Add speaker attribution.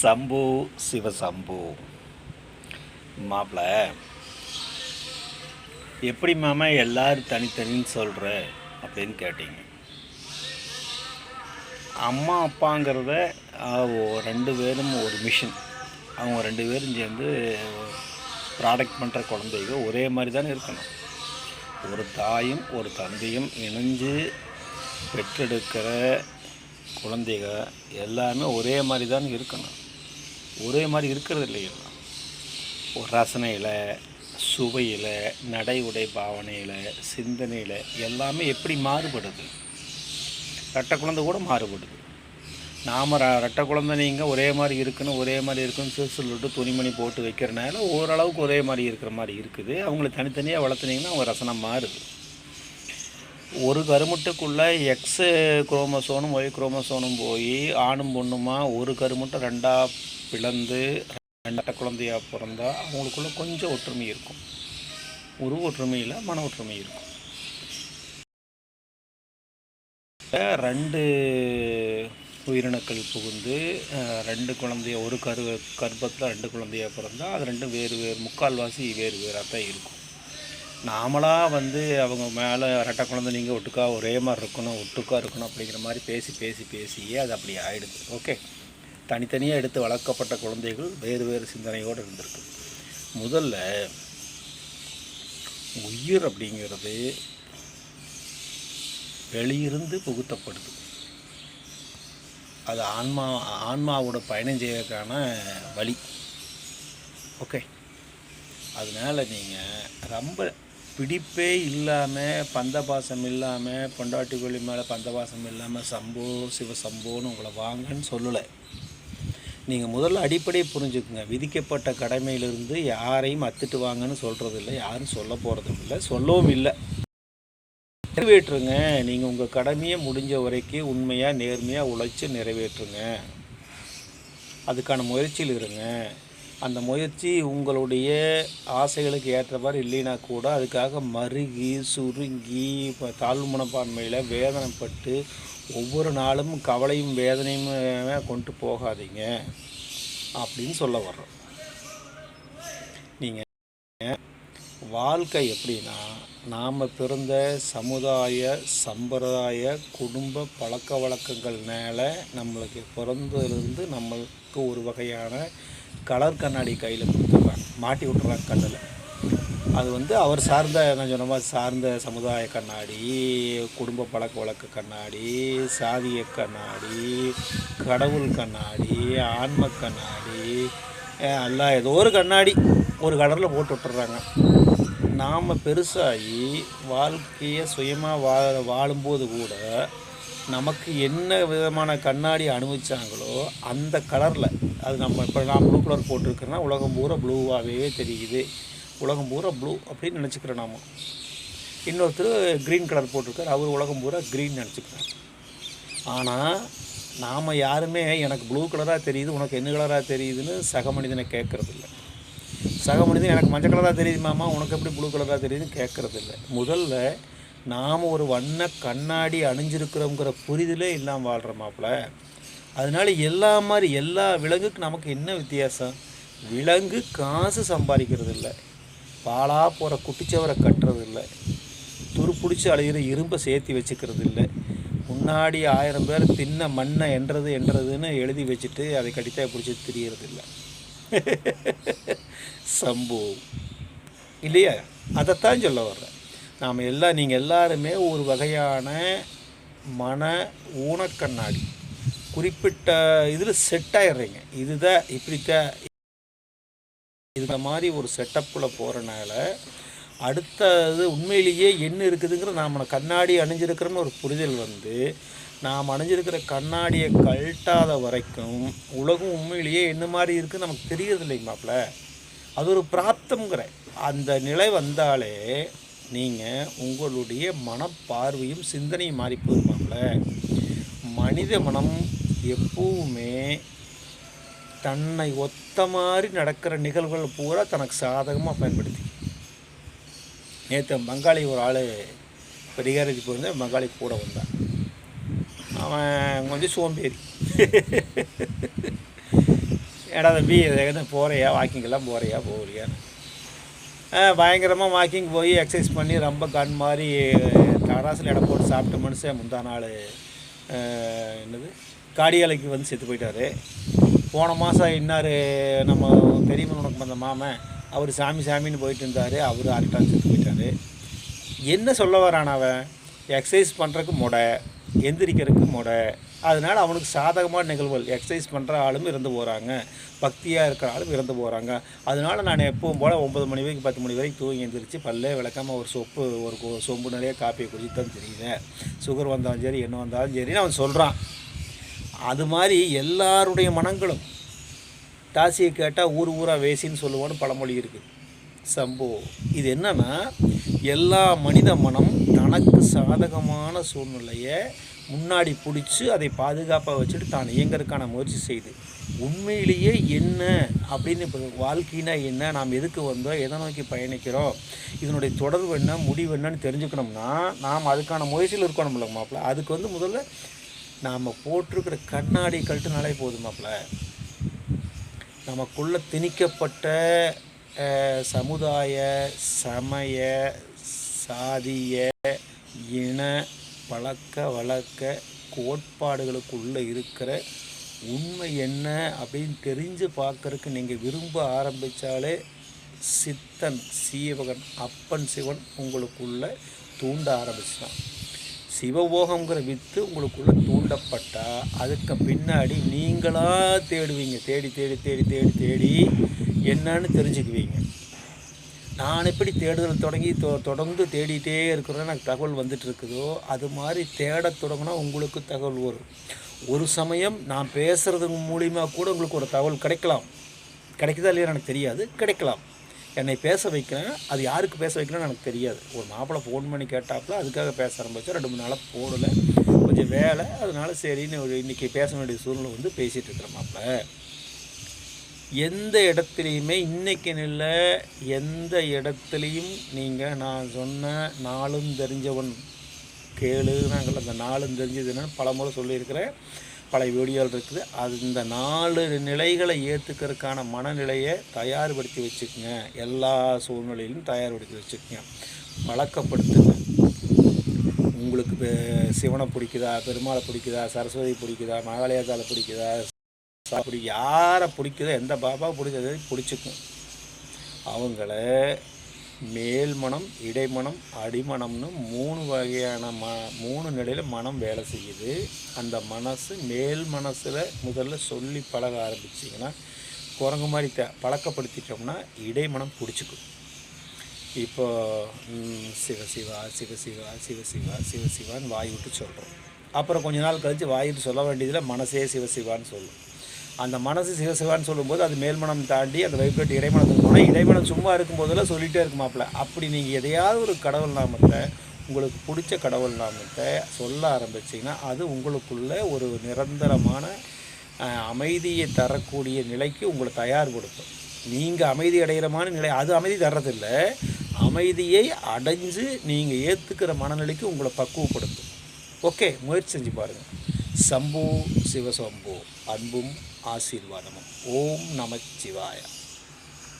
Speaker 1: சம்பு சிவசம்பு மாப்பிள எப்படி மாமா எல்லாரும் தனித்தனின்னு சொல்கிற அப்படின்னு கேட்டீங்க. அம்மா அப்பாங்கிறத ரெண்டு பேரும் ஒரு மிஷின் அவங்க ரெண்டு பேரும் சேர்ந்து ப்ராடக்ட் பண்ணுற குழந்தைங்க ஒரே மாதிரி தானே இருக்கணும். ஒரு தாயும் ஒரு தந்தையும் இணைஞ்சு பெற்றெடுக்கிற குழந்தைக எல்லாமே ஒரே மாதிரி தான் இருக்கணும். ஒரே மாதிரி இருக்கிறது இல்லையா. ஒரு ரசனையில் சுவையில் நடை உடை பாவனையில் சிந்தனையில் எல்லாமே எப்படி மாறுபடுது? ரெட்டை குழந்தை கூட மாறுபடுது. நாம் ரெட்டை குழந்தை நீங்கள் ஒரே மாதிரி இருக்கணும் ஒரே மாதிரி இருக்குன்னு சொல்லிட்டு துணிமணி போட்டு வைக்கிறனால ஓரளவுக்கு ஒரே மாதிரி இருக்கிற மாதிரி இருக்குது. அவங்கள தனித்தனியாக வளர்த்துனீங்கன்னா அவங்க ரசனை மாறுது. ஒரு கருமுட்டுக்குள்ளே எக்ஸ் குரோமோசோனும் ஒய் குரோமசோனும் போய் ஆணும் பொண்ணுமா ஒரு கருமுட்டை ரெண்டாக பிளந்து ரெண்டாட்ட குழந்தையாக பிறந்தா அவங்களுக்குள்ளே கொஞ்சம் ஒற்றுமை இருக்கும். உருவ ஒற்றுமையில் மன ஒற்றுமை இருக்கும். ரெண்டு உயிரணுக்கள் புகுந்து ரெண்டு குழந்தைய ஒரு கரு கர்ப்பத்தில் ரெண்டு குழந்தையா பிறந்தால் அது ரெண்டும் வேறு வேறு முக்கால்வாசி வேறு வேறாக தான் இருக்கும். நாமளாக வந்து அவங்க மேலே ரெட்டை குழந்தை நீங்கள் ஒட்டுக்கா ஒரே மாதிரி இருக்கணும் ஒட்டுக்கா இருக்கணும் அப்படிங்கிற மாதிரி பேசி பேசி பேசியே அது அப்படி ஆகிடுது ஓகே? தனித்தனியாக எடுத்து வளர்க்கப்பட்ட குழந்தைகள் வேறு வேறு சிந்தனையோடு இருந்திருக்கு. முதல்ல உயிர் அப்படிங்கிறது வெளியிருந்து புகுத்தப்படுது. அது ஆன்மா ஆன்மாவோட பயணம் செய்யறதுக்கான வழி. ஓகே? அதனால் நீங்கள் ரொம்ப பிடிப்பே இல்லாமல் பந்தபாசம் இல்லாமல் பொண்டாட்டி கொல்லி மேலே பந்தபாசம் இல்லாமல் சம்போ சிவசம்போன்னு உங்களை வாங்கன்னு சொல்லலை. நீங்கள் முதல்ல அடிப்படையை புரிஞ்சுக்குங்க. விதிக்கப்பட்ட கடமையிலிருந்து யாரையும் அத்துட்டு வாங்கன்னு சொல்கிறது இல்லை யாரும் சொல்ல போகிறதும் இல்லை சொல்லவும் இல்லை. நிறைவேற்றுங்க. நீங்கள் உங்கள் கடமையை முடிஞ்ச வரைக்கும் உண்மையாக நேர்மையாக உழைச்சி நிறைவேற்றுங்க. அதுக்கான முயற்சியில் இருங்க. அந்த முயற்சி உங்களுடைய ஆசைகளுக்கு ஏற்ற மாதிரி இல்லைனா கூட அதுக்காக மருகி சுருங்கி இப்போ தாழ்வு மனப்பான்மையில் வேதனைப்பட்டு ஒவ்வொரு நாளும் கவலையும் வேதனையும் கொண்டு போகாதீங்க அப்படின்னு சொல்ல வர்றோம். நீங்கள் வாழ்க்கை எப்படின்னா நாம் பிறந்த சமுதாய சம்பிரதாய குடும்ப பழக்க வழக்கங்கள் மேலே நம்மளுக்கு பிறந்ததுலேருந்து நம்மளுக்கு ஒரு வகையான கலர் கண்ணாடி கையில் கொடுத்துட்றாங்க. மாட்டி விட்டுறாங்க கண்ணில். அது வந்து அவர் சார்ந்த நான் சொன்ன மாதிரி சார்ந்த சமுதாய கண்ணாடி குடும்ப பழக்க வழக்க கண்ணாடி சாதிய கண்ணாடி கடவுள் கண்ணாடி ஆன்ம கண்ணாடி எல்லாம் ஏதோ ஒரு கண்ணாடி ஒரு கலரில் போட்டு விட்டுறாங்க நாம் பெருசாகி வாழ்க்கையை சுயமாக வாழ வாழும்போது கூட நமக்கு என்ன விதமான கண்ணாடி அனுபவிச்சாங்களோ அந்த கலரில் அது நம்ம இப்போ நான் ப்ளூ கலர் போட்டிருக்கேன்னா உலகம் பூரா ப்ளூவாகவே தெரியுது. உலகம் பூரா ப்ளூ அப்படின்னு நினச்சிக்கிறோம் நாம். இன்னொருத்தர் க்ரீன் கலர் போட்டிருக்காரு அவர் உலகம் பூரா க்ரீன் நினச்சிக்கிறார். ஆனால் நாம் யாருமே எனக்கு ப்ளூ கலராக தெரியுது உனக்கு என்ன கலராக தெரியுதுன்னு சக மனிதனை கேட்குறதில்லை சக மனிதன் எனக்கு மஞ்சள் கலராக தெரியுது மாமா உனக்கு எப்படி ப்ளூ கலராக தெரியுதுன்னு கேட்குறதில்ல முதல்ல நாம் ஒரு வண்ண கண்ணாடி அணிஞ்சிருக்கிறோங்கிற புரிதலே இல்லாமல் வாழ்கிற மாப்பிள்ள அதனால எல்லா மாதிரி எல்லா விலங்குக்கு நமக்கு என்ன வித்தியாசம்? விலங்கு காசு சம்பாதிக்கிறது இல்லை பாலாக போகிற குட்டிச்சவரை கட்டுறது இல்லை துருப்பிடிச்சி அலையிற இரும்பை சேர்த்து வச்சுக்கிறது இல்லை முன்னாடி ஆயிரம் பேர் தின்ன மண்ணை என்றது என்றதுன்னு எழுதி வச்சுட்டு அதை கடித்தா பிடிச்சி திரியறது இல்லை சம்பவம் இல்லையா? அதைத்தான் சொல்ல வர்றேன். நாம் எல்லாம் நீங்கள் எல்லாருமே ஒரு வகையான மன ஊனக்கண்ணாடி. குறிப்பிட்ட இதில் செட் ஆயிடுறீங்க. இதுதான் இப்படித்தான் இந்த மாதிரி ஒரு செட்டப்பில் போகிறனால அடுத்தது உண்மையிலேயே என்ன இருக்குதுங்கிற நாம் கண்ணாடி அணிஞ்சிருக்கிறோன்னு ஒரு புரிதல் வந்து நாம் அணிஞ்சிருக்கிற கண்ணாடியை கழட்டாத வரைக்கும் உலகம் உண்மையிலேயே என்ன மாதிரி இருக்குன்னு நமக்கு தெரியறது இல்லைங்க மாப்பிள்ள? அது ஒரு பிராப்தங்கிற அந்த நிலை வந்தாலே நீங்கள் உங்களுடைய மனப்பார்வையும் சிந்தனையும் மாறி போயிருப்பாங்கள மனித மனம் எப்பவுமே தன்னை ஒத்த மாதிரி நடக்கிற நிகழ்வுகள் பூரா தனக்கு சாதகமாக பயன்படுத்தி. நேற்று பங்காளி ஒரு ஆள் பெரியாரதி போயிருந்தேன் பங்காளி கூட வந்தான். அவன் கொஞ்சம் சோம்பேறி. ஏடா தம்பி எது போகிறையா வாக்கிங்கெல்லாம் போகிறையா போகலையான்னு பயங்கரமாக வாக்கிங் போய் எக்ஸசைஸ் பண்ணி ரொம்ப கண் மாதிரி தராசில் இடம் போட்டு சாப்பிட்ட மனுஷன் முந்தா நாள் என்னது காடியாலைக்கு வந்து செத்து போயிட்டார் போன மாதம் இன்னார் நம்ம பெரியம்மன் உனக்கு வந்த மாமன் அவர் சாமி சாமின்னு போயிட்டு இருந்தார் அவர் அரெக்டாக செத்து போயிட்டார் என்ன சொல்ல வரான் அவன் எக்ஸசைஸ் பண்ணுறக்கு முடை எந்திரிக்கிறதுக்கு முடை அதனால் அவனுக்கு சாதகமான நிகழ்வுகள். எக்ஸசைஸ் பண்ணுற ஆளும் இறந்து போகிறாங்க பக்தியாக இருக்கிற ஆளும் இறந்து போகிறாங்க அதனால் நான் எப்பவும் போல் ஒம்பது மணி வரைக்கும் பத்து மணி வரைக்கும் தூங்கி எழுந்திரிச்சு பல்லே விளக்காமல் ஒரு சொப்பு ஒரு சொம்பு நிறைய காப்பியை குடிச்சு தான் தெரியுது. சுகர் வந்தாலும் சரி என்ன வந்தாலும் சரின்னு அவன் சொல்கிறான் அது மாதிரி எல்லாருடைய மனங்களும் தாசியை கேட்டால் ஊர் ஊராக வேசின்னு சொல்லுவான்னு பழமொழி இருக்குது. சம்போ இது என்னென்னா எல்லா மனித மனம் தனக்கு சாதகமான சூழ்நிலையை முன்னாடி பிடிச்சி அதை பாதுகாப்பாக வச்சுட்டு தான் இயங்கிறதுக்கான முயற்சி செய்து. உண்மையிலேயே என்ன அப்படின்னு இப்போ வாழ்க்கைனா என்ன நாம் எதுக்கு வந்தோம் எதை நோக்கி பயணிக்கிறோம் இதனுடைய தொடர்பு என்ன முடிவு என்னன்னு தெரிஞ்சுக்கணும்னா நாம் அதுக்கான முயற்சியில் இருக்கணும்ல மாப்பிள்ள அதுக்கு வந்து முதல்ல நாம் போட்டிருக்கிற கண்ணாடி கழட்டுனாலே போதும் மாப்பிள்ள நமக்குள்ளே திணிக்கப்பட்ட சமுதாய சமய சாதிய இன பழக்க வழக்க கோட்பாடுகளுக்குள்ளே இருக்கிற உண்மை என்ன அப்படின்னு தெரிஞ்சு பார்க்கறதுக்கு நீங்கள் விரும்ப ஆரம்பித்தாலே சித்தன் சீவகன் அப்பன் சிவன் உங்களுக்குள்ள தூண்ட ஆரம்பிச்சிட்டான் சிவபோகங்கிற வித்து உங்களுக்குள்ள தூண்டப்பட்டால் அதுக்கு பின்னாடி நீங்களாக தேடுவீங்க. தேடி தேடி தேடி தேடி தேடி என்னன்னு தெரிஞ்சுக்குவீங்க. நான் எப்படி தேடுதல் தொடங்கி தொ தொடர்ந்து தேடிட்டே இருக்கிறேன் எனக்கு தகவல் வந்துட்டு இருக்குதோ அது மாதிரி தேடத் தொடங்கினா உங்களுக்கு தகவல் வரும். ஒரு சமயம் நான் பேசுறது மூலிமா கூட உங்களுக்கு ஒரு தகவல் கிடைக்கலாம். கிடைக்குதா இல்லையா எனக்கு தெரியாது கிடைக்கலாம். என்னை பேச வைக்கிறேன் அது யாருக்கு பேச வைக்கிறேன்னு எனக்கு தெரியாது. ஒரு மாப்பிள்ளை ஃபோன் பண்ணி கேட்டாப்புல அதுக்காக பேச ஆரம்பித்தா ரெண்டு மூணு நாளாக போடலை கொஞ்சம் வேலை அதனால சரின்னு ஒரு இன்றைக்கி பேச வேண்டிய சூழ்நிலை வந்து பேசிகிட்டு இருக்கிறேன் மாப்பிள்ளை எந்த இடத்துலையுமே இன்னைக்கு இல்லை எந்த இடத்துலையும் நீங்கள் நான் சொன்ன நாளும் தெரிஞ்சவன். கேளு நாங்கள் அந்த நாளும் தெரிஞ்சது என்னன்னு பலமுறை சொல்லியிருக்கிறேன் பல வீடியோவில் இருக்குது. அது இந்த நாலு நிலைகளை ஏற்றுக்கிறதுக்கான மனநிலையை தயார்படுத்தி வச்சுக்கோங்க. எல்லா சூழ்நிலையிலும் தயார்படுத்தி வச்சுக்கோங்க. பழக்கப்படுத்துங்க உங்களுக்கு சிவனை பிடிக்குதா பெருமாளை பிடிக்குதா சரஸ்வதி பிடிக்குதா மகாலயத்தால் பிடிக்குதா அப்படி யாரை பிடிக்குதோ எந்த பாபா பிடிச்சது பிடிச்சிக்கும். அவங்கள மேல்மனம் இடைமனம் அடிமனம்னு மூணு வகையான ம மூணு நிலையில் மனம் வேலை செய்யுது. அந்த மனசு மேல் மனசில் முதல்ல சொல்லி பழக ஆரம்பிச்சிங்கன்னா குரங்கு மாதிரி த பழக்கப்படுத்திட்டோம்னா இடைமனம் பிடிச்சிக்கும். இப்போ ம், சிவசிவா சிவசிவா சிவசிவா சிவசிவான்னு வாய் விட்டு சொல்கிறோம் அப்புறம் கொஞ்ச நாள் கழித்து வாய் விட்டு சொல்ல வேண்டியதில் மனசே சிவசிவான்னு சொல்லும். அந்த மனசு சிவசிவான்னு சொல்லும்போது அது மேல்மனம் தாண்டி அந்த வைப்ரேட் இடைமனத்துக்கு போனால் இடைமனம் சும்மா இருக்கும்போதெல்லாம் சொல்லிகிட்டே இருக்குமாப்ல அப்படி நீங்கள் எதையாவது ஒரு கடவுள் நாமத்தை உங்களுக்கு பிடிச்ச கடவுள் நாமத்தை சொல்ல ஆரம்பிச்சிங்கன்னா அது உங்களுக்குள்ள ஒரு நிரந்தரமான அமைதியை தரக்கூடிய நிலைக்கு உங்களை தயார்படுத்தும் நீங்கள் அமைதி அடைகிறமான நிலை அது அமைதி தர்றதில்ல. அமைதியை அடைஞ்சு நீங்கள் ஏற்றுக்கிற மனநிலைக்கு உங்களை பக்குவப்படுத்தும். ஓகே முயற்சி செஞ்சு பாருங்கள் சம்பு சிவசம்பு அன்பும் ஆசீர்வாதமும். ஓம் நமச்சிவாய.